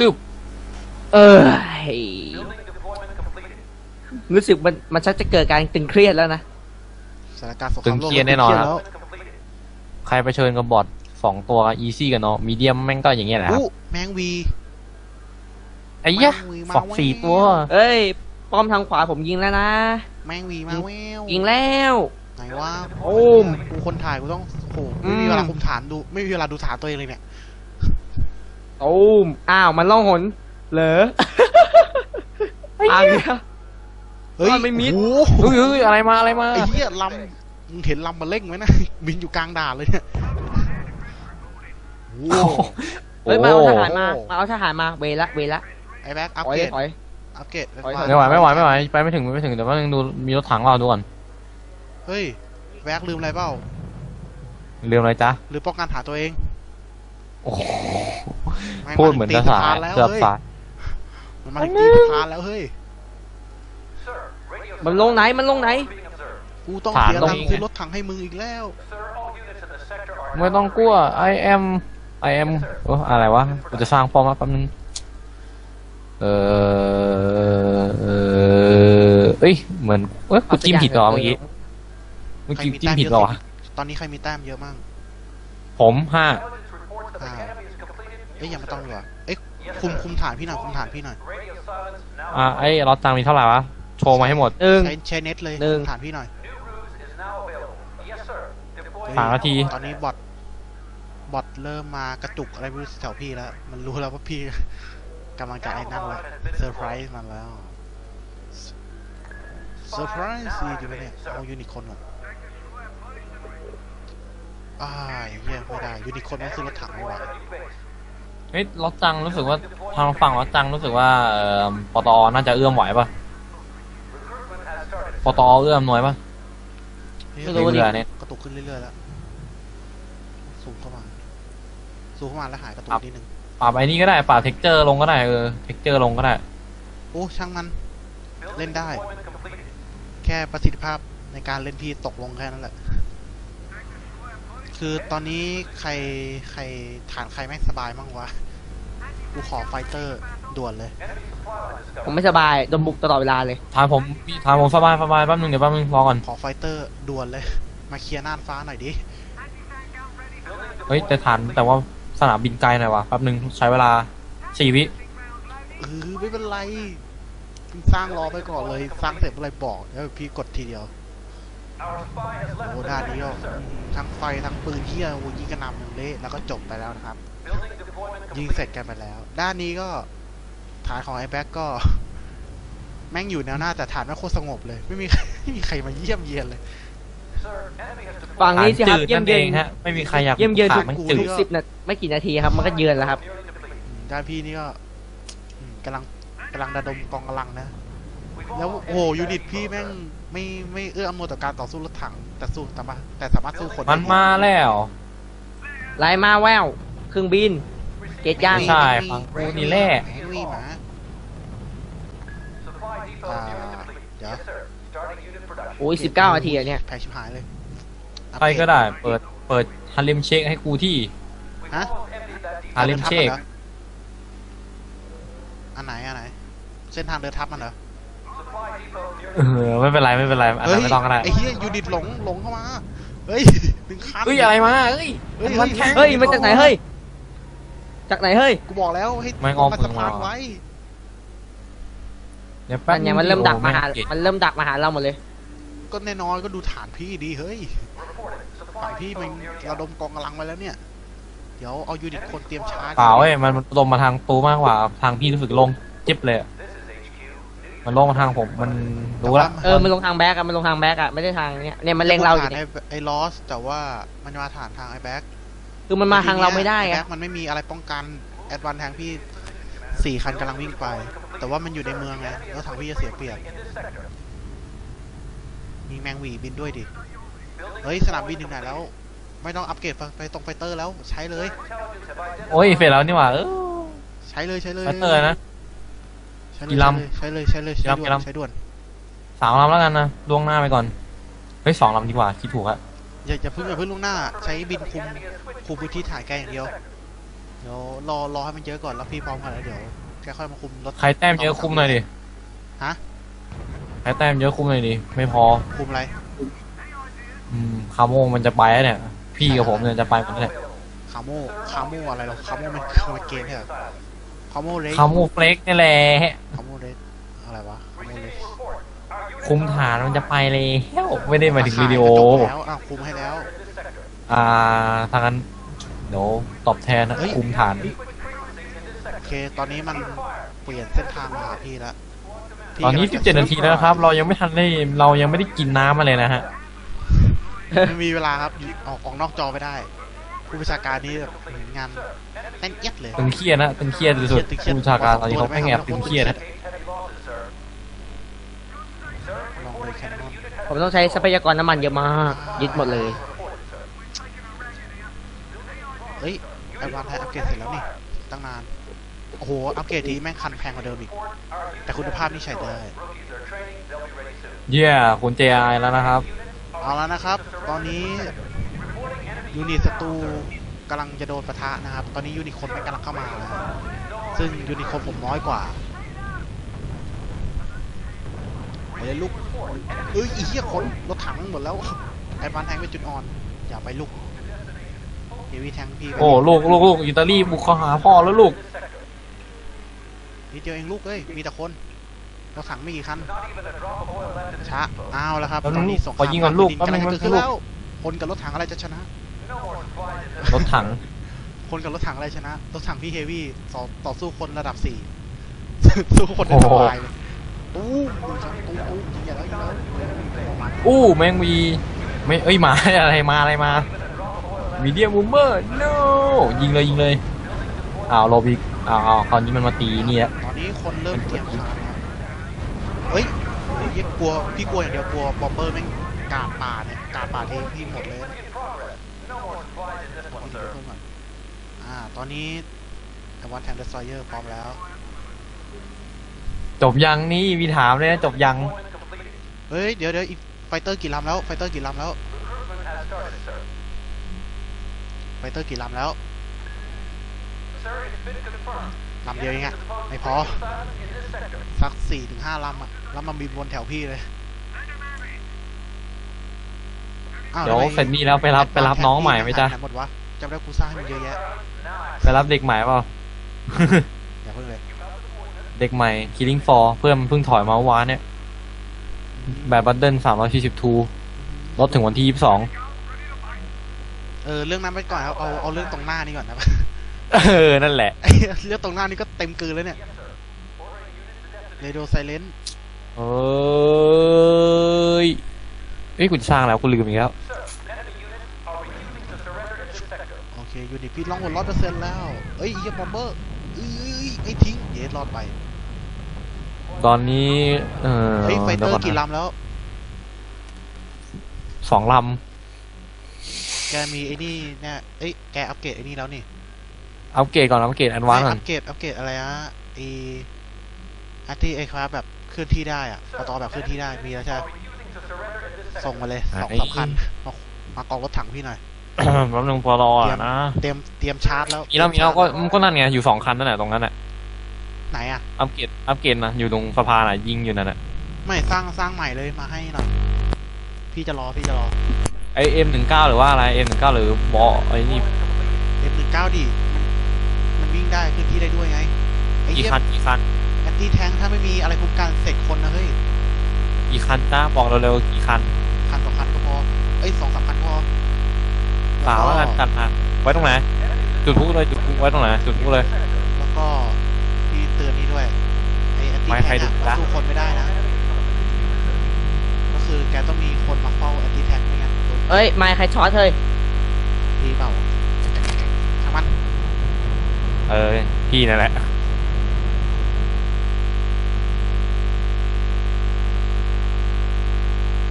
ตึบเออรู้สึกมันมันชักจะเกิดการตึงเครียดแล้วนะสถานการณ์สงคตึรามงโลกเครียดแน่นอนตึงคเครับรียดแล้วใครไปเชิญกับบอทสองตัวอีซี่กับเนาะมีเดียมแม่งก็อย่างเงี้ยแหละครับอู้แมงวี ไอ้ยะแมงวีมาฟอกสี่แววตัว เอ้ย ป้อมทางขวาผมยิงแล้วนะ แมงวีมาแววยิงแล้ว ไหนวะโอ้มกูคนถ่ายกูต้องโอ้โหอืไม่มมีเวลาคุมฐานดู ไม่มีเวลาดูฐานตัวเองเลยเนี่ย โอ้มอ้าวมันล่องหน เหรออ้าวเนี่ย เฮ้ยว่าไม่มิด โอ้โหเฮ้ยเฮ้ยอะไรมาอะไรมาไอ้เหี้ยลำมึงเห็นลำมาเล่งไหมนะ บินอยู่กลางด่านเลยเนี่ยโอ้โห เฮ้ยมาเอาทหารโอ้มามาเอาทหารมาเวละเวละไอ้แบ็คอัปถอยเกรเลยดถอย อัปเกรดถอยฟ้าถอย ไม่ไหวไม่ไหวไม่ไหวไปไม่ถึงไม่ถึงเดี๋ยวว่านึงดูมีรถถังเราดูก่อนเฮ้ยแบ็คลืมอะไรเปล่าลืมอะไรจ๊ะ หรือป้องกันหาตัวเอง โอ้โหแม่งพูดเหมือนจะสายแล้วเกือบเฮ้ยสายมันมาถึงตีสะพานแล้วเฮ้ยมันลงไหนมันลงไหน กูต้องฐานเสียตรงตังนี้ค์ซื้อรถถังให้มึงอีกแล้วไม่ต้องกลัว I am I am โอ้อะไรวะกูจะสร้างป้อมมาแป๊บนึงเออเออเอ้ยเหมือนเอ้ยกูจิ้มผิดเหรอเมื่อกี้เมื่อกี้จิ้มผิดเหรอวะตอนนี้ใครมีแต้มเยอะมั่งผมห้า อ่าเอ้ยยังไม่ต้องดีกว่าเอ้ยคุมคุมฐานพี่หน่อยคุมฐานพี่หน่อยอะไอ้รถตังมีเท่าไหร่วะ โชว์มาให้หมดหนึ่ง ใช้ใช้เน็ตเลยหนึ่ง คุมฐานพี่หน่อยเฮ้ยสามนาที ตอนนี้บอทบอทเริ่มมากระจุกอะไรไม่รู้แถวพี่แล้ว มันรู้แล้วว่าพี่ กำลังจะไอ้นั่นแล้วเซอร์ไพรส์มันแล้วเซอร์ไพรส์สิดีไหมเนี่ยเอายูนิคอนก่อน อ้ายเฮียไม่ได้ยูนิคอนต้องซื้อรถถังไม่ไหวเฮ้ยรถจังรู้สึกว่าทางฝั่งรถจังรู้สึกว่าเอ่อปตอน่าจะเอื้อมไหวป่ะปตอเอื้อมหน่วยป่ะเฮ้ยไม่รู้ดิเรือเนี่ย กระตุกขึ้นเรื่อยๆแล้วซูมเข้ามาซูมเข้ามาแล้วหายกระตุกครับนิดนึงปรับไอ้นี่ก็ได้ปรับเท็กเจอร์ลงก็ได้เออเท็กเจอร์ลงก็ได้ โอ้ช่างมัน เล่นได้ แค่ประสิทธิภาพในการเล่นพี่ตกลงแค่นั้นแหละ คือตอนนี้ใครใครฐานใครไม่สบายมั่งวะ กูขอไฟเตอร์ด่วนเลย ผมไม่สบายโดนบุกตลอดเวลาเลยทางผมทางผมสบายสบายแป๊บนึงเดี๋ยวแป๊บนึงรอก่อนขอไฟเตอร์ด่วนเลย มาเคลียร์น่านฟ้าหน่อยดิ เฮ้ยแต่ฐานแต่ว่าสนามบินไกลหน่อยวะแป๊บนึงใช้เวลาสี่วิเออไม่เป็นไรพี่สร้างรอไปก่อนเลย สร้างเสร็จเมื่อไหรบอกแล้วพี่กดทีเดียว โอ้ด้านนี้ก็อืมทั้งไฟทั้งปืนเที่ยโอ้ยิงกระหนำหนึ่งเละแล้วก็จบไปแล้วนะครับ ยิงเสร็จกันไปแล้ว ด้านนี้ก็ฐานของไอ้แบ็กก็ แม่งอยู่แนวหน้าแต่ฐานไม่งโคตรสงบเลย ไม่มีไม่มีใครมาเยี่ยมเยียนเลยฝั่งฐานนี้สิคจืรับดเยี่ยนั่มนเยืเออนงฮะไม่มีใครอยากเยี่ยมเยือนฐาทุนกมันกูจืดทุกสิบนาทีไม่กี่นาทีครับ มันก็เยือนแล้วครับอืมด้านพี่นี่ก็อืมกำลังกำลังระดมกองกำลังนะ แล้วโอ้โหยูนิตพี่แม่งไม่ไม่เอื้ออำนวยต่อการต่อสู้รถถังแต่สู้แต่มาแต่สามารถสู้คนได้มันมาแล้วไล่มาแววเครื่องบิน เกตย่างใช่ฟังกูนี่แหละแม่งวิ่งหมาอ่าเดี๋ยวโอ้ยสิบเก้านาทีอะเนี่ยแพ้ชิบหายเลยใครก็ได้ เปิดเปิดฮาริมเช็คให้กูที่ฮะฮาริมเชคอันไหนอันไหน เส้นทางเดินทับมันเหรอ เออไม่เป็นไรไม่เป็นไรอันนั้นไม่ต้องก็ได้ไอ้เหี้ยยูนิตหลงหลงเข้ามา เฮ้ยหนึ่งคันเฮ้ยอะไรมาเฮ้ยเฮ้ยมันแทงเฮ้ยมาจากไหนเฮ้ยจากไหนเฮ้ยกูบอกแล้วให้ไม่งอมมาสะพานมึงมาไว้เดี๋ยวแป๊บมันยังมันเริ่มดักมาหาโอ้แงมันเริ่มดักมาหาเราหมดเลย ก็แน่นอนก็ดูฐานพี่ดีเฮ้ยฝ่ายพี่มันระดมกองกำลังไว้แล้วเนี่ย เดี๋ยวเอายูนิตคนเตรียมชาร์จเปล่าเว้ยมันตรงมาทางตูมากกว่าทางพี่รู้สึกลงจิ๊บเลยอะ มันลงมาทางผม มันรู้ละ เออมันลงทางแบ็กอะมันลงทางแบ็กอะไม่ได้ทางเนี้ยเนี่ยมันเล็งเราอยู่ฐานเนี่ยไอ้ไอ้ลอสแต่ว่ามันจะมาฐานทางไอ้แบ็คคือมันมาทางเราไม่ได้แบ็อะคมันไม่มีอะไรป้องกันแอดวานแทงพี่สี่คันกำลังวิ่งไป แต่ว่ามันอยู่ในเมืองไงแล้วทางพี่จะเสียเปรียบมีแมงหวีบินด้วยดิ เฮ้ย สนามบินถึงไหนแล้ว ไม่ต้องอัปเกรดไปตรงไฟเตอร์แล้วใช้เลย โอ้ยเฟรแล้วนี่หว่าเออใช้เลยใช้เลยไฟเตอร์นะ ใช้เลยกี่ลำใช้เลยใช้เลยใช้กี่เลยลำกี่ลำใช้ด่วนสามลำแล้วกันนะล่วงหน้าไปก่อนเฮ้ยสองลำดีกว่าคิดถูกอะอย่าอย่าเพิ่งอย่าเพิ่งล่วงหน้า ใช้บินคุมคุมพื้นที่ถ่ายไกลอย่างเดียวเดี๋ยวรอรอให้มันเยอะก่อนแล้วพี่พร้อมกันแล้วเดี๋ยวแกค่อยมาคุมรถ ใครแต้มเยอะคุมหน่อยดิฮะ ใครแต้มเยอะคุมหน่อยดิไม่พอ คุมอะไรอืมคาโมงมันจะไปแล้วเนี่ย พี่กับผมเนี่ยจะไปหมดแล้วเนี่ยคาโมคาโมอะไรหรอคาโมมันคือมันเกมใช่เหรอ คาโมเล็กคาโมเฟล็กนี่แหละคาโมเล็กอะไรวะคาโมเล็กคุมฐานมันจะไปเลยไม่ได้หมายถึงวิดีโอแล้วอะคุมให้แล้ว อ่าทางนั้นเดี๋ยวตอบแทนนะเฮ้ยคุมฐานโอเคตอนนี้มันเปลี่ยนเส้นทางมาหาพี่แล้วพี่ตอนนี้กำลังจะ17 นาทีแล้วนะครับ เรายังไม่ทันได้เรายังไม่ได้กินน้ำมาเลยนะฮะไม่มีเวลาครับอยู่ออกออกนอกจอไม่ได้ ผู้ประชาการนี้แบบงานแน่นเอียดเลยตึงเครียดนะตึงเครียดสุดตึงๆเครียดผู้บัญชาการตอนนี้เขาแม่งแอบตึงเครียดนะลองเลยแคนนอนผมต้องใช้ทรัพยากรน้ำมันเยอะมากยึดหมดเลยเอ้ยไอวานไทยอัปเกรดเสร็จแล้วนี่ตั้งนานโอ้โหอัปเกรดทีแม่งคันแพงกว่าเดิมอีก แต่คุณภาพนี่ใช้ได้เยี่ยคุณ JI แล้วนะครับ เอาแล้วนะครับ ตอนนี้ ยูนิตศัตรูกำลังจะโดนปะทะนะครับ ตอนนี้ยูนิตคนแม่งกำลังเข้ามาแล้วซึ่งยูนิตคนผมน้อยกว่าไปเลยลูกเอ้ยอีเหี้ยคนรถถังหมดแล้วไอ้บ้านแทงเป็นจุดอ่อน อย่าไปลูกเฮวีแทงพี่ไปโอ้ลูกลูกลูกอิตาลีบุกเข้าหาพ่อแล้วลูกนิดเดียวเองลูกเอ้ยมีแต่คนรถถังไม่กี่คันช้าอ้าวแล้วครับแล้วตอนลูนี้กสงคขอรามยิงก่อนลูกกำลังจะแป๊บนึงเกิดขึ้นลูกแล้วคนกับรถถังอะไรจะชนะ รถถัง คนกับรถถังอะไรชนะ รถถังพี่เฮวี่ต่อต่อสู้คนระดับสี่ สู้คนในโอ้สโหบายเลยตู้ตู้ตู้ตู้ยิงอย่าแล้วยิงแล้วมาอู้แมงวีไม่เอ้ยมา อะไรมาอะไรมามีเดียมูเมอร์ no ยิงเลยยิงเลยอ้าวโรบิกอ้าวอ้าวคราวนี้มันมาตีนี่แล้วตอนนี้คนเริ่มเตรียมชาร์จแล้วเฮ้ยเฮ้ยกลัวพี่กลัวอย่างเดียวกลัวบอมเบอร์แม่งกาดป่าเนี่ยกาดป่าเทพี่หมดเลยขอพี่ดู เพิ่มก่อนอ่า ตอนนี้ไอวันแทนเดสไซเยอร์พร้อมแล้ว จบยังนี่มีถามเลยนะจบยังเฮ้ย เดี๋ยวเดี๋ยวอีกไฟเตอร์กี่ลำแล้ว ไฟเตอร์กี่ลำแล้ว ไฟเตอร์กี่ลำแล้วลำเดียวเองอะไม่พอ สักสี่ถึงห้าลำอะแล้วมาบินวนแถวพี่เลยอ้าเดี๋ยวทำไมเสร็จนี่แล้วไปรับไปรับน้องใหม่ไหมจ๊ะ แผนหมดวะ จำได้กูสร้างให้มันเยอะแยะไปรับเด็กใหม่เปล่า อย่าเพิ่งเลยเด็กใหม่ Killing for เพื่อนมันเพิ่งถอยมาเมื่อวานเนี่ย แบบบัตเดิลสามร้อยสี่สิบทูลดถึงวันที่ยี่สิบสองเออเรื่องนั้นไปก่อนครับเอาเอาเรื่องตรงหน้านี่ก่อนนะเออ นั่นแหละ ไอ้เรื่องตรงหน้านี่ก็เต็มกลืนแล้วเนี่ยเรโดไซเลน เอ้ยเอ้ยกูจะสร้างแล้วกูลืมอีกแล้ว โอเค ยูนิตพี่ล่องหนร้อยเปอร์เซ็นต์แล้ว เอ้ยเยี่ยมบอมเบอร์เอ้ยไอ้ทิ้ง เยสรอดไป ตอนนี้ เออเฮ้ยไฟเตอดี๋ยวร์กี่นะลำแล้ว สองลแกมีไอ้นี่เนี่ยเอ้ย แกอัปเกรดไอ้นี่แล้วนี่ำอัปเกรดก่อน อัปเกรดแอนวานไม่ก่ออันปเกรด อัปเกรดอะไรอะไออาร์ตี้ไอคราฟแบบเคลื่อนที่ได้อะปตอแบบเคลื่อนที่ได้ มีแล้วใช่ไหมส่งมาเลยสองสามคันมามากองรถถังพี่หน่อย แป๊บนึงพอรออะนะเตรียมเตรียมชาร์จแล้วมีแล้วมีแล้วก็ก็นั่นไงอยู่สองคันนั่นแหละตรงนั้นแหละไหนอะอัปเกรดอัปเกรดนะอยู่ตรงสะพานอะยิงอยู่นั่นแหละไม่สร้างสร้างใหม่เลยมาให้หน่อยพี่จะรอพี่จะรอไอเอ็มหนึ่งเก้าหรือว่าอะไรเอ็มหนึ่งเก้าหรือบอไอนี่ M19 ดิมันมันวิ่งได้เคลื่อนที่ได้ด้วยไงไอ้กี่เหี้ยคันกี่คันแอนตี้แทงถ้าไม่มีอะไรคุ้มกันเสกคนนะเฮ้ยกี่คันจ้าบอกเร็วๆกี่คันคันสองคันก็พอเอ้ยสองสามคันพอ สาวแล้วกันกันมาไว้ตรงไหนจุดพลุเลยจุดพลุไว้ตรงไหนจุดพลุเลย แล้วก็พี่เตือนนี่ด้วยไอ้แอนตี้ไม่แทใครงดูอะนะสู้คนไม่ได้นะ ก็คือแกต้องมีคนมาเฝ้าแอนตี้แทงไม่งั้นโดนเอ้ย ไม่ใครช็อตเฮ้ยตีเปล่าช่างมันเออพี่นั่นแหละ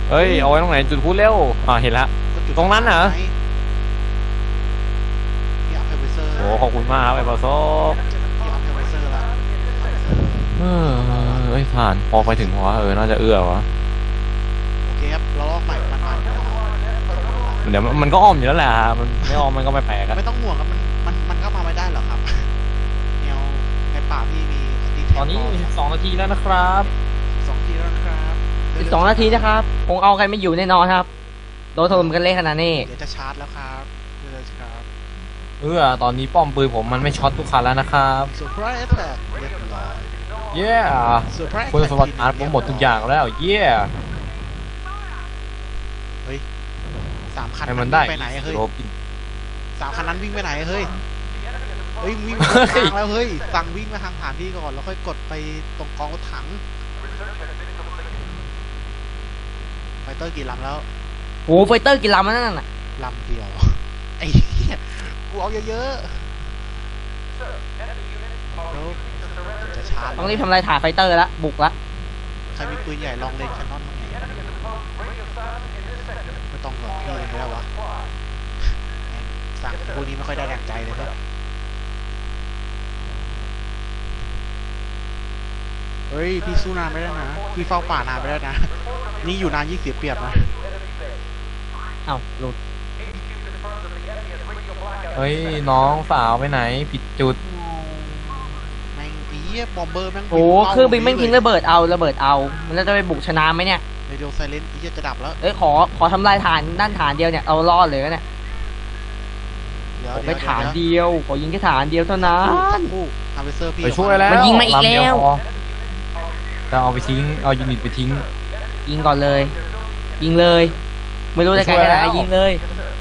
เฮ้ยเอาไว้ตรงไหนจุดพลุเร็วอ่าเห็นละ ก็จุดตรงนั้นเหรอไพี่ โอ้ขอบคุณมากครับไอ้บอสเออเอ้ยผ่านพอไปถึงหัวเออน่าจะเอื้อวะโอเคครับเราลอกใหม่มันเดี๋ยวมันก็อ้อมอยู่แล้วแหละมันไม่อ้อมมันก็ไม่แปลกไม่ต้องห่วงครับมันมันมันก็มาไม่ได้หรอกครับแนวในป่าพี่มีตอนนี้12นาทีแล้วนะครับ12นาทีแล้วนะครับ12นาทีนะครับคงเอาใครไม่อยู่แน่นอนครับโดนถล่มกันเละขนาดนี้เดี๋ยวจะชาร์จแล้วครับ เออตอนนี้ป้อมปืนผมมันไม่ช็อตทุกคันแล้วนะครับเซอร์ไพรส์แอตแทกเรียบร้อย เย้เซอร์ไพรส์ คุณสมบัติอาร์ตผมหมดทุกอย่างแล้ว เย้ เฮ้ยสามคันให้มันได้วิ่งไปไหนเฮ้ยโรบิน สามคันนั้นวิ่งไปไหนเฮ้ยเฮ้ยวิ่งเฮ้มายทางแล้วเฮ้ยสั่งวิ่งมาทางฐานที่ก่อนแล้วค่อยกดไปตรงกองรถถัง ไฟเตอร์กี่ลำแล้วโอ้ไฟเตอร์กี่ลำแล้วนั่นน่ะลำเดียวไอ้เหี้ย กูเอาเยอะๆแล้วจะชาร์จต้องรีบทำลายฐานไฟเตอร์ละบุกละใครมีปืนใหญ่ลองเล่นแคนนอนมั้างไงไม่ต้องหรอกพี่เลยไม่ได้วะแม่งสั่งพวกนี้ไม่ค่อยได้แรงใจเลยครับเฮ้ย พี่สู้นานไม่ได้นะ พี่เฝ้าป่านานไม่ได้นะ นี่อยู่นานยิ่งเสียเปรียบนะ เอ้าหลุด เฮ้ยน้องสาวไปไหน ผิดจุดแม่งไอ้เหี้ยบอมเบอร์แม่งโอ้เครื่องบินแม่งทิ้งระเบิดเอาระเบิดเอา มันจะไปบุกชนะไหมเนี่ยเรดิโอไซเลนไอ้เหี้ยจะดับแล้วเอ้ยขอขอทำลายฐานด้านฐานเดียวเนี่ยเอารอดเลยนะเนี่ยเดี๋ยวขอเดี๋ไปยวฐานเดียวขอยิงแค่ฐานเดียวเท่านั้สันกครู่ฮาร์เวสเซอร์พี่ไปช่วยแล้วมันยิงมาอีกแล้วำเดียพอจะเอาไปทิ้งเอายูนิตไปทิ้ง ยิงก่อนเลย ยิงเลย ไม่รู้จะไกลขนาดไหนยิงเลย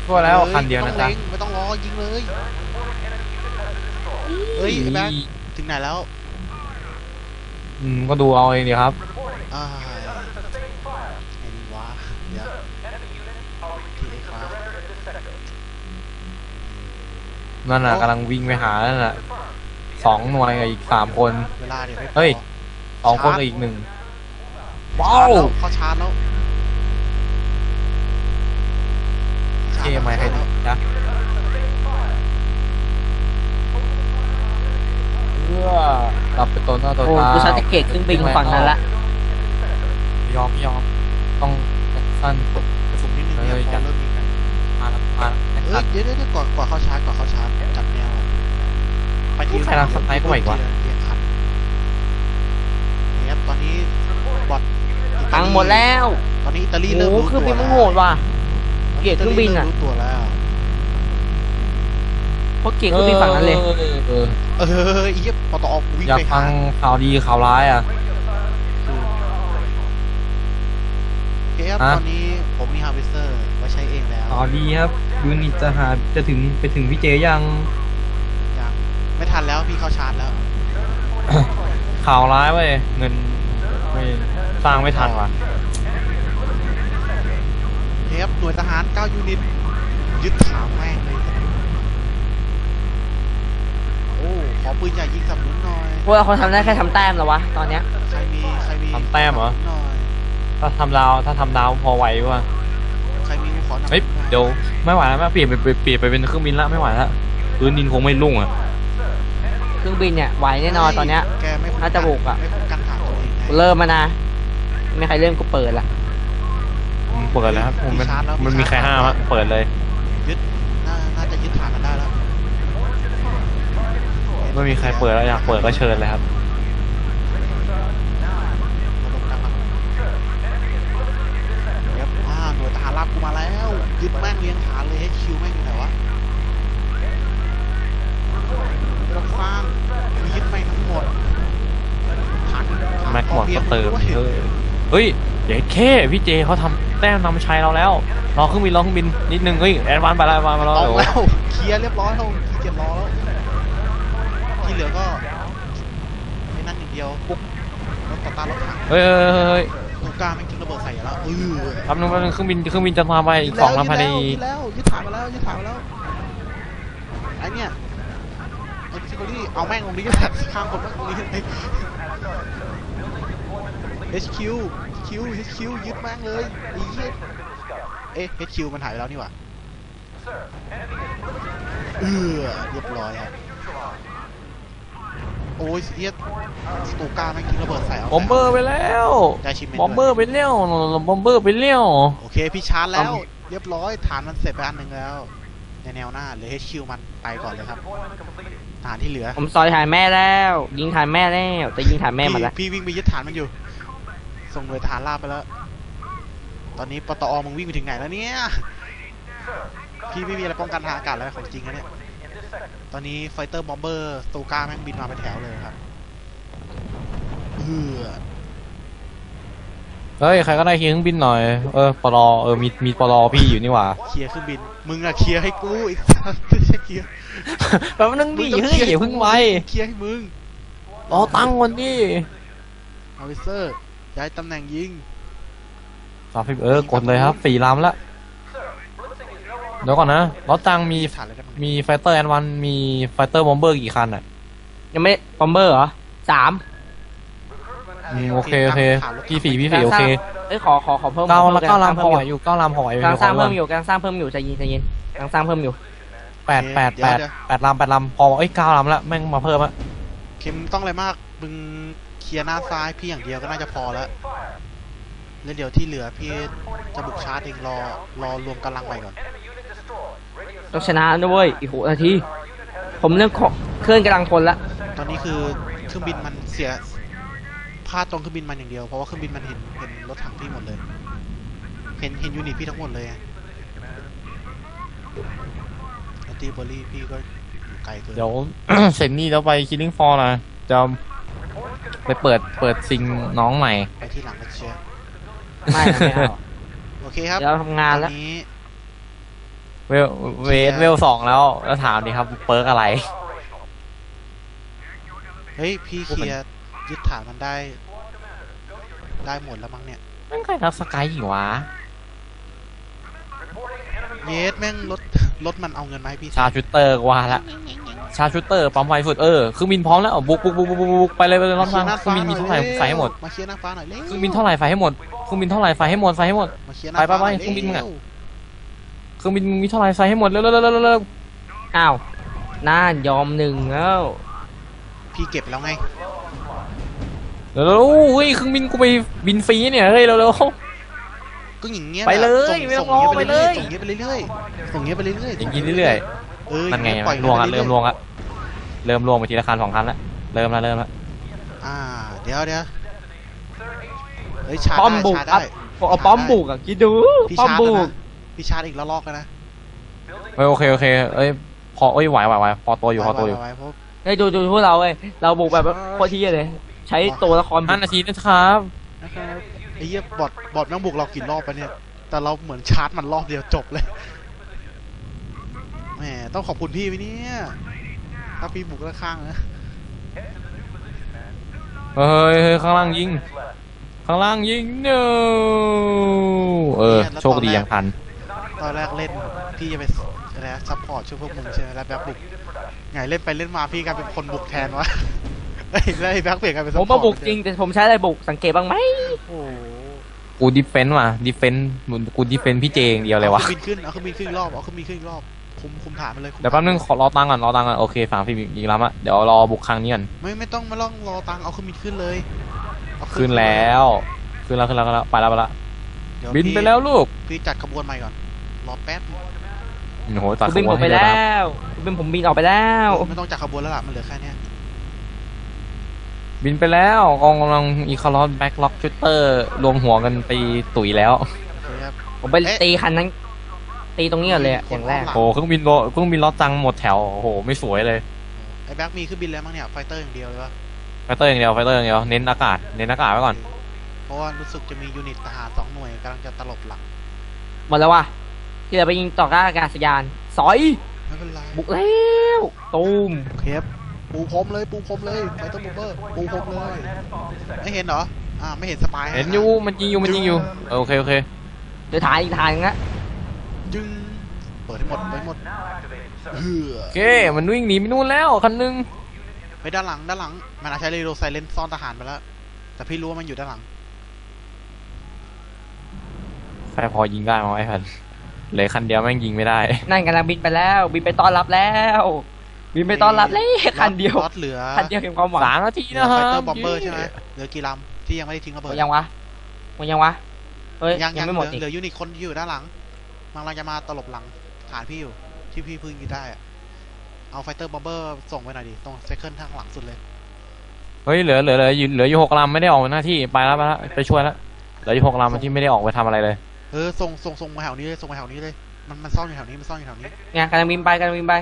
ช่วยแล้วคันเดียวนะจ๊ะไม่ต้องรอ ยิงเลย เฮ้ยไอ้แบงค์ถึงไหนแล้วอืมก็ดูเอาเองดีครับ อ่าไอ้นี่วะเดี๋ยวที่ไอ้ฟ้านั่นน่ะกำลังวิ่งไปหานั่นน่ะสองหน่วยกับอีกสามคน เวลาเดี๋ยวไม่พอเฮ้ยสองคนกับอีกหนึ่งชาว้าร์จวแล้วเขาชาร์จแล้วเท่ไหมใครชาร์จแล้วนะ เพื่อรับไปตัวหน้าตัวโอ้ตากูชาร์จเกตเครื่องบินฝั่งนั้นละยอมยอมต้องสั้นสุ่มนิดนึงเนี่ยเออพจัอดเริ่มมีกันมาแล้วมาแล้วเอ้ยเดี๋ยวเดี๋ยวเดี๋ยวก่อนก่อนเข้าชาร์จก่อนเข้าชาร์จจัดแนวไปทีใครรักสไนป์ก็ไม่อีกวะทีลคันนี่ครับตอนนี้บอทอิตาลีพังหมดแล้วตอนนี้อิตาลีโอ้เริ่มโหรู้เคตัวรื่องบินมันแล้วโหดว่ะ เกลียดเครื่องบินอะตาลีเมรู้ตัวแล้ว โคตรเกตเครื่องบินฝั่งนั้นเลยออเออเออไอ้เหี้ยปตอวิ่งอยากไปฟัหางข่าวดีข่าวร้ายอะโอเคครับฮะ ตอนนี้ผมมีฮาร์เวสเตอร์ไว้ใช้เองแล้วข่าวดีครับยูนิตจะหาจะถึงไปถึงพี่เจยังยังไม่ทันแล้วพี่เข้าชาร์จแล้วข่าวร้ายเว้ยเงินไม่สร้างไม่ทันว่ะโอเคครับหน่วยทหาร 9 ยูนิต ยึดถามแม่งเลยโอ้ ขอปืนใหญ่ยิงสำนุนหน่อย พวกเราเขาทำได้แค่ทำแต้มเหรอวะตอนเนี้ย ใครมีใครมีทำแต้มเหรอสนับสนุนหน่อยถ้าทำดาวถ้าทำดาวพอไหวว่ะใครมีขอหนับเฮ้ยเดี๋ยวไม่ไหวแล้วแม่เปลี่ยนไปเปลี่ยนไปเป็นเครื่องบินละไม่ไหวละพื้นดินคงไม่รุ่งอะเครื่องบินเนี่ยไหวแน่นอนตอนเนี้ย แกไม่คุ้มน่าจะบุกอะ ไม่คุ้มกันฐานตัวเองไงกูเริ่มมานะไม่มีใครเริ่มกูเปิดละ อืมเปิดแล้วครับมันมันมีใครห้ามอะเปิดเลย ยึดน่าน่าจะยึดฐานกันได้แล้ว ไม่มีใครเปิดแล้วอยากเปิดก็เชิญเลยครับ ระดมกำลังครับอ่าหน่วยทหารราบกูมาแล้วยึดแม่งเลี้ยงฐานเลยให้คิวแม่งอยู่ไหนวะไม่ต้องสร้างคือยึดแม่งทั้งหมดฐานฐานแม็กหมดพอพียก็งเติมด้วยเออเฮ้ยเดี๋ยวแค่พี่เจเขาทำแต้มนำชัยเราแล้วรอเครื่องบินรอเครื่องบินนิดนึงเฮ้ยแอดวานไปแล้วแอดวานมาแล้วเอาเดี๋ยว แล้วเคลียร์เรียบร้อยแล้วขี้เกียจรอแล้ว ที่เหลือก็ไม่นั่นอย่างเดียว ปุ๊บรถต่อต้านรถถังเฮ้ยเฮ้ยเฮ้ยเฮ้ยลูกกล้าแม่งทิ้งระเบิดใส่แล้วเออแป๊บนึงแป๊บนึงเครื่องบินเครื่องบินจะมาไปอีกสองลำภายในยึดแล้วยึดฐานมาแล้วยึดฐานมาแล้วไอ้เนี่ยไอ้ซิโกลี่เอาแม่งตรงนี้แหละข้างคนแม่งตรงนี้เลย HQ HQ HQ ยึดแม่งเลยไอ้เหี้ยเอ๊ะ HQ มันหายไปแล้วนี่หว่าเออเรียบร้อยครับโอ้ยเฮียสตูก้าแม่งทิ้งระเบิดใส่เอาบอมเบอร์ไปแล้วได้ชิมเมนต์บอมเบอร์ไปเลี้ยวบอมเบอร์ไปเลี้ยวโอเคพี่ชาร์จแล้ว เรียบร้อยฐานมันเสร็จไปอันหนึ่งแล้ว ในแนวหน้าเหลือ HQ มันไปก่อนเลยครับฐานที่เหลือผมซอยฐานแม่แล้ว ยิงฐานแม่แล้วแต่ยิงฐานแม่มาแล้ว พี่พี่วิ่งไปยึดฐานมันอยู่ ส่งเลยฐานลาบไปแล้ว ตอนนี้ปตอมึงวิ่งไปถึงไหนแล้วเนี่ยพี่ไม่มีอะไรป้องกันทางอากาศแล้วของจริงนะเนี่ย ตอนนี้ไฟเตอร์บอมเบอร์สตูก้าแม่งบินมาเป็นแถวเลยครับเออเฮ้ย ใครก็ได้เคลียร์เครื่องบินหน่อย เออปลอเออ มี มีปลอพี่อยู่นี่หว่า เคลียร์เครื่องบิน มึงอะเคลียร์ให้กูไอ้สัสไม่ใช่เคลียร์ แป๊บนึงดิเฮ้ยอย่าเพิ่งไวเคลียร์ให้มึงรอตั้งก่อนดิเอาเซอร์ย้ายตำแหน่งยิง สามสิบเออ กดเลยครับสี่ลำละ เดี๋ยวก่อนนะรถตังมีฐานอะไรได้บ้างมีไฟเตอร์แอนวันมีไฟเตอร์บอมเบอร์กี่คันอะยังไม่บอมเบอร์เหรอสามอืมโอเคโอเคพี่สี่พี่สี่โอเคเอ้ยขอขอขอเพิ่มเก้าพิ่มละเก้าลำพอไหวพิ่มอยู่เก้าลำพอไหวอยู่กำลังสร้างขอเพิ่มก่อนอยู่กำลังสร้างเพิ่มอยู่ใจเย็นใจเย็นกำลังสร้างเพิ่มอยู่แปดแปดแปดแปดลำแปดลำพอเอ้ยเก้าลำละแม่งมาเพิ่มอะเข็มต้องอะไรมากมึงเคลียร์หน้าซ้ายพี่อย่างเดียวก็น่าจะพอแล้วแล้วเดี๋ยวที่เหลือพี่จะบุกชาร์จเองรอรอรวมกำลังใหม่ก่อน ต้องชนะนะเว้ย อีกหกนาที ผมเรื่องของเคลื่อนกำลังพลละตอนนี้คือเครื่องบินมันเสียพลาดตรงเครื่องบินมันอย่างเดียว เพราะว่าเครื่องบินมันเห็นเห็นรถถังพี่หมดเลย เห็นเห็นยูนิตพี่ทั้งหมดเลยอันตีเบอร์รี่พี่ก็อยู่ไกลเกินเดี๋ยว เสร็จนี่แล้วไปคิลลิ่งฟอร์นะจะไปเปิดเปิดซิงน้องใหม่ ไปที่หลังกันเชียร์ไม่นะไม่เอาโอเคครับเดี๋ยวเราทำงานตแล้วอนนี้ เวลเวทเวลสองแล้ว แล้วถามดิครับเปิร์กอะไร เฮ้ย พี่เคลียร์ยึดฐานมันได้ ได้หมดแล้วมั้งเนี่ย แม่งใครทักสกายอีกวะเยสแม่งรถรถมันเอาเงินมาให้พี่ชาชูเตอร์กว่าละ ชาชูเตอร์ปั๊มไฟสุดเออเครื่องบินพร้อมแล้วบุกบุกบุกบุกบุกบุกไปเลยไปเลยรถมามาเคลียร์หน้าเครื่อฟ้างบินหน่อยมีเท่าไหร่ไฟให้หมดมาเคลียร์หน้าฟ้าหน่อยเร็วเครื่องบินเท่าไหร่ไฟให้หมดเครื่องบินเท่าไหร่ไฟให้หมดไฟให้หมด มาเคลียร์หน้าไปไปฟ้าหน่อยไปเครื่องบินมึงอะ เร็วเค รื่องบินมีเท่าไหร่ไฟให้หมดเร็วเร็วเร็วเร็วเร็วอ้าวน่ายอมหนึ่งแล้วพี่เก็บแล้วไงเร็วเร็วเฮ้ยเครื่องบินกูไปบินฟรีเนี่ยเฮ้ยเร็วเร็วก็อย่างเงี้ยไปเลยส่งไม่ต้องส่รอเงี้ไปเลยส่งเงี้ยไปเรื่อยๆส่งเงี้ยไปเรื่อยๆอย่างนี้เรื่อยเออๆนั่นไงอย่าปล่อยลวงอะไปเริ่มลวงอะเริ่มลวงไปทีละคันสองคันละเริ่มละเริ่มละอ่าเดี๋ยวเดี๋ยวเฮ้ยชาร์จป้อมได้บุกชาร์จครับได้ผมเอาป้อมบุกอะคิดดูพี่ป้อมชาร์จบุแล้วกนะ พี่ชาร์จอีกแล้วลอกแล้วนะเฮ้ยโอเคโอเคเอ้ยพอเอ้ยไหวไหวไหวพอตัวอยู่พอตัวอยู่ไว้ไว้ไว้เพราะ เฮ้ยดูดูพวกเราเว้ยเราบุกแบบโคตรเที่ยเลย ใช้ตัวละครบุห้ากนาทีนะครับ นะครับไอ้เหี้ยบอดบอดแม่งบุกเรากี่รอบไปเนี่ย แต่เราเหมือนชาร์จมันรอบเดียวจบเลย แหมต้องขอบคุณพี่ไหมเนี่ย ถ้าพี่บุกแล้วข้างนะเฮ้ยเฮ้ยข้างล่างยิง ข้างล่างยิงเนอเออ โชคดียังทัน ตอนแรกเล่นพี่จะไปอะไรนะซัพพอร์ตช่วยพวกมึงใช่ไหมแล้วแบ็คบุกไงเล่นไปเล่นมาพี่กลายเป็นคนบุกแทนวะไอ้ยแล้วไอ้แบ็คเปลี่ยนกลายเป็นซัผพมพอมาร์ตบุกจริงแต่ผมใช้อะไรบุกสังเกตบ้างไหมโอ้โหกูดิเฟนต์ว่ะดิเฟนต์กูดิเฟนต์พี่เจอย่างเดียวเลยวะอาเครื่องบินขึ้นเอาเครื่องบินขึ้นอีกรอบเอาเครื่องบินขึ้นอีกรอบคุมคุมฐานมันเลยคุมเดี๋ยวแป๊บนึงขอรอตังค์ก่อนรอตังค์ก่อนโอเคฟังพี่อีกแล้วอะเดี๋ยวรอบุกครั้งนี้ก่อนไม่ไม่ต้องมาล่องรอตังค์เอาเครื่องบินขึ้นเลยเอาเครื่องขึ้นแล้วขึ้นแล้วขึ้นแล้วขึ้นแล้วไปแล้วไปแล้วเดี๋ยวบินพี่ไปแล้วลูกพี่จัดขบวนใหม่ก่อน รอแป๊บโอ้โหตัดผมบินขบผวนมให้ไปเรียบร้อยแล้วบินผมบินออกไปแล้วไม่ต้องจัดขบวนแล้วล่ะมันเหลือแค่เนี้ยบินไปแล้วกองกำลังอีคาร์ลอสแบ็กล็อกชูเตอร์รวมหัวกันไปตุ๋ยแล้ว โอเคครับ ผมไปตีคันนั้น ตีตรงนี้ก่อนเลยอะอย่างแรก โอ้โหเครื่องบินโลเครื่องบินล้อจังหมดแถวโอ้โหไม่สวยเลยไอ้แบ็คมีเครื่องบินแล้วมั้งเนี่ยไฟเตอร์อย่างเดียวเลยปะไฟเตอร์อย่างเดียวไฟเตอร์อย่างเดียวเน้นอากาศเน้นอากาศไว้ก่อนเพราะว่ารู้สึกจะมียูนิตทหารสองหน่วยกำลังจะตลบหลังหมดแล้วว่ะ ที่เราไปยิงต่อก้าอากาศยาน สอย ไม่เป็นไรบุกแล้วตูมโอเคครับปูพรมเลยปูพรมเลยไฟเตอร์บูเบอร์ปูพรมเลยไม่เห็นเหรออ่าไม่เห็นสปายเห็นอยู่มันยิงอยู่มันยิงอยู่เออโอเคโอเคเดี๋ยวถ่ายอีกถ่ายนึงนะจึงเปิดให้หมดเปิดให้หมดเฮือโอเคมันวิ่งหนีไปนู่นแล้วคันนึงไปด้านหลังด้านหลัง มันอาจใช้เรโดไซเลนซ่อนทหารไปแล้ว แต่พี่รู้ว่ามันอยู่ด้านหลัง ใครพอยิงได้มั้งไอ้พัน เหลยคันเดียวแม่งยิงไม่ได้ นั่นกำลังบินไปแล้ว บินไปต้อนรับแล้วบินไปต้อนรับแล้วคันเดียวรถเหลือคันเดียวเห็นความหวังสามนาทีเหลือนะคไฟรับเตอร์บอมเบอร์ใช่ไหมเหลือกี่ลำที่ยังไม่ได้ทิ้งระหมเบิดดยังวะหมดยังวะเฮ้ยยังยัยังงไม่เหหมดลืออีกเหลือยูนิตคนที่อยู่ด้านหลังมันกำลังจะมาตลบหลังฐานพี่อยู่ที่พี่เพึ่งยิงได้อะเอาไฟเตอร์บอมเบอร์ส่งไปหน่อยดิตรงไซเคิลทางหลังสุดเลยเฮ้ยเหลือเหลือเหลืออยู่เหลืออยู่หกลำไม่ได้ออกหน้าที่ไปแล้วไปแล้วไปช่วยแล้วเหลืออยู่หกลำที่ไม่ได้ออกไปทำอะไรเลย เออส่งส่งส่งมาแถวนี้เลยส่งมาแถวนี้เลย มันมันซ่อนอยู่แถวนี้มันซ่อนอยู่แถวนี้เนี่ยกำลังบินไปกำลังบินไป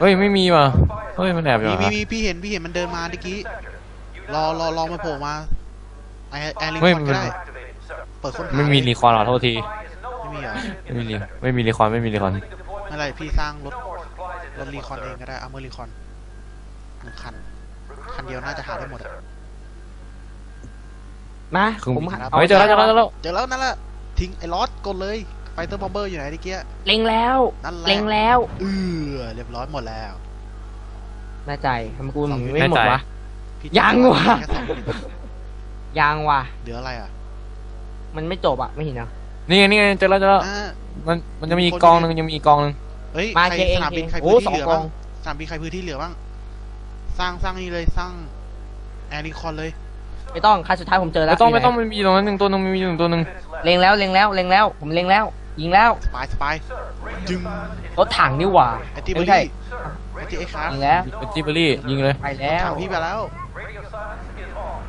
เฮ้ยไม่มีว่ะเฮ้ยมันแอบอยู่มีเหรมีอมีพี่เห็นพี่เห็นมันเดินมาเมื่อกี้รอรอรอมาโผล่มาไอแอร์ลิงเฮ้ยคอนมัก็นได้เปิดค้นหาไม่มีรีคอร์ดหรอโทษทีไม่มีเหรอไม่มีรีไม่มีรีคอร์ดไม่มีรีคอร์ดไม่เป็นไรพี่สร้างรถรถรีคอนเองก็ได้เอาเมอร์รีคอนหนึ่งคันคันเดียวน่าจะหาได้หมดอะมาคือผมหาเฮ้ยเจอแล้วเจอแล้วเจอแล้วเจอแล้วนั่นแหละ ทิ้งไอ้ลอสกดเลยไฟเตอร์บอมเบอร์อยู่ไหนดิเกี้ยเล็งแล้วนั่นแหละเล็งแล้วเออเรียบร้อยหมดแล้วแน่ใจทำไมกูสองไม่หมดวะพี่ยังว่ะแค่สองมิลยังว่ะเหลืออะไรอะ มันไม่จบอะไม่เห็นนะนี่ไงนี่ไงเจอแล้วเจอแล้วอ่ามันมันจะมีอีกกองหนึงยังมีอีกกองหนึงเฮ้ยมาใครเคเองสนามบินใครโอ้พื้นสที่องเหลือกอบ้างงสนามบินใครพื้นที่เหลือบ้าง สร้างสร้างนี่เลยสร้างแอร์รีคอนเลย ไม่ต้องคันสุดท้ายผมเจอแล้วไม่ต้องยู่ไม่หนต้องมันมีตรงนั้นหนึ่งตัวหนึงมีหนึ่งตัวหนึงเล็งแล้วเล็งแล้วเล็งแล้ว ผมเล็งแล้ว ยิงแล้วสปายสปายจึงรถถังนี่หว่าไอติเบอไม่ใช่รี่ไอติไอคาร์ยิงแล้วเป็นจิบเบอรี่ยิงเลยไปแล้วถามพี่ไปแล้ว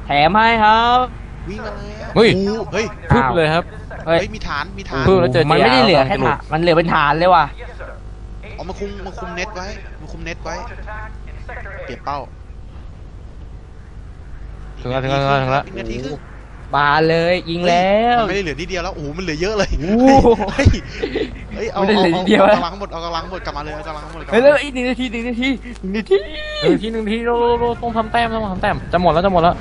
แถมให้ครับวิ่งมาเลยอะเฮ้ยโอ้เฮ้ยพึบเลยครับเฮ้ยเฮ้ยมีฐานมีฐานเพิ่งแล้วเจอมันไม่ได้เหลือแค่ JR ฐานมันเหลือเป็นฐานเลยว่ะเอามาคุมมาคุมเน็ตไว้มาคุมเน็ตไว้เปลี่ยนเป้า ถึงแล้วถึงแล้วถึงแล้วถึงแล้วอีกนาทีครึ่งบานเลยยิงแล้วมันไม่ได้เหลือนิดเดียวแล้วโอ้โหมันเหลือเยอะเลยโอ้โห เฮ้ยเฮ้ยเอาไม่ได้เอาเหลือนิเอาดเดียวเอานะกำลังทั้งหมดเอากำลังทั้งหมดกลับมาเลยเอากำลังทั้งหมดกลับเฮ้ยมาแล้วอีกหนึ่งนาทีหนึ่งนาทีหนึ่งนาทีหนึ่งทีหนึ่งทีโลโลโลต้องทำแต้มต้องทำแต้มจะหมดแล้วจะหมดแล้ว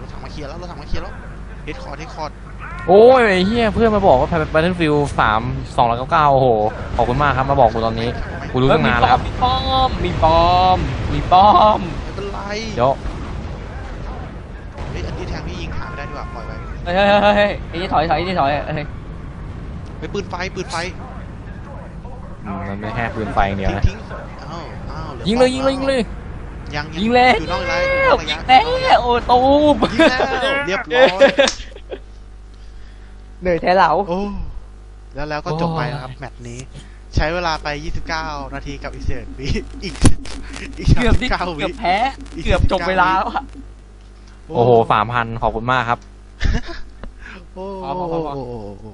รถถังมาเคลียร์แล้วรถถังมาเคลียร์แล้วเฮดคอร์ดเฮดคอร์ด โอ้ยไอ้เฮียเพื่อนมาบอกว่า Battlefield สามสองร้อยเก้าเก้าโอ้โห ขอบคุณมากครับมาบอกกูตอนนี้ กูรู้ตั้งนานแล้วครับ มีป้อม มีป้อม มีป้อม ไม่เป็นไรเดี๋ยวเฮ้ยอันนี้แทงพี่ยิงหาไม่ได้ดีกว่าปล่อยไปเฮ้ยเฮ้ยเฮ้ยเฮ้ยไอ้นี่ถอยถอยไอ้นี่ถอยเฮ้ยเฮ้ยปืนไฟปืนไฟอืมมันไม่แค่ปืนไฟอย่างเดียวทิ้งนะ ทิ้งอ้าวอ้าวหอยิงเลยยิงเลยยิงเลย ยังยิงแล้วอยู่นอกระยะอยู่นอกระยิยะงแล้วโอ้ตูมยิงแล้วเรียบร้อย เหนื่อยแท้เหลาโอ้แล้วแล้วก็จบไปนะครับ แมตช์นี้ ใช้เวลาไป 29 นาทีกับอีกเศษวิอีกอีกเกือบที่39วิเกือบแพ้เกือบจบเวลาแล้วอะโอ้โหสามพันขอบคุณมากครับ โอ้พอพอพอพอโอ้โอ้โอ้